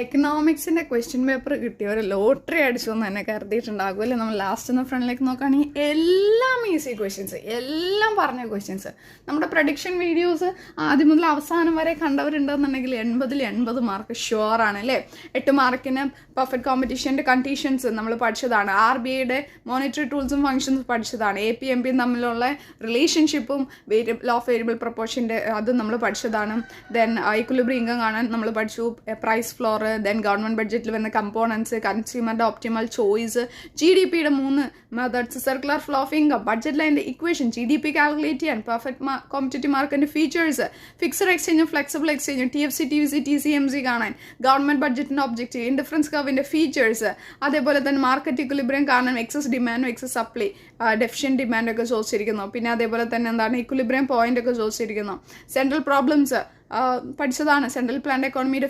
എക്കണോമിക്സിന്റെ question paper കിട്ടിയ ഒരു lottery അടിച്ചു എന്ന് തന്നെ കരുതിയിട്ടുണ്ടാകുമല്ലേ നമ്മൾ ലാസ്റ്റ് ഒന്ന് ഫ്രണ്ടിലേക്ക് നോക്കുകയാണെങ്കിൽ എല്ലാം ഈസി ക്വസ്റ്റ്യൻസ് എല്ലാം പറഞ്ഞ ക്വസ്റ്റ്യൻസ് നമ്മുടെ പ്രഡിക്ഷൻ വീഡിയോസ് ആദ്യം മുതൽ അവസാനം വരെ കണ്ടവരുണ്ടെന്നുണ്ടെങ്കിൽ എൺപതിൽ എൺപത് മാർക്ക് ഷുവർ ആണ് അല്ലേ? എട്ട് മാർക്കിന് പെർഫെക്റ്റ് കോമ്പറ്റീഷന്റെ കണ്ടീഷൻസ് നമ്മൾ പഠിച്ചതാണ്. ആർ ബി ഐയുടെ മോണിറ്ററി ടൂൾസും ഫങ്ഷൻസും പഠിച്ചതാണ്. എ പി എം പിയും തമ്മിലുള്ള റിലേഷൻഷിപ്പും വേരിയബിൾ ഓഫ് വേരിയബിൾ പ്രൊപ്പോർഷന്റെ അതും നമ്മൾ പഠിച്ചതാണ്. ദെൻ ഇക്വലിബ്രി ഇൻകം കാണാൻ നമ്മൾ പഠിച്ചു. പ്രൈസ് ഫ്ലോർ ദെൻ ഗവൺമെന്റ് ബഡ്ജറ്റിൽ വരുന്ന കമ്പോണൻസ് കൺസ്യൂമറിന്റെ ഓപ്റ്റിമൽ ചോയ്സ് ജി ഡി പിയുടെ മൂന്ന് methods circular flow of income budget ലൈന്റെ equation G D P calculate ചെയ്യാൻ പെർഫെക്റ്റ് കോമ്പറ്റേറ്റീവ് മാർക്കറ്റിന്റെ ഫീച്ചേഴ്സ് ഫിക്സഡ് എക്സ്ചേഞ്ചും flexible എക്സ്ചേഞ്ചും T F C T V C T C M C കാണാൻ government ബഡ്ജറ്റിന്റെ objective indifference കർവിന്റെ features അതേപോലെ തന്നെ മാർക്കറ്റ് ഇക്വലിബ്രിയം കാണാൻ excess ഡിമാൻഡും എക്സസ് സപ്ലൈ ഡെഫിഷ്യൻ ഡിമാൻഡൊക്കെ ചോദിച്ചിരിക്കുന്നു പിന്നെ അതേപോലെ തന്നെ എന്താണ് ഇക്വലിബ്രിയം പോയിന്റ് ഒക്കെ ചോദിച്ചിരിക്കുന്നു സെൻട്രൽ പ്രോബ്ലംസ് പഠിച്ചതാണ് സെൻട്രൽ പ്ലാൻഡ് എക്കോണമിയുടെ